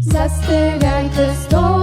Sister Gang the Storm.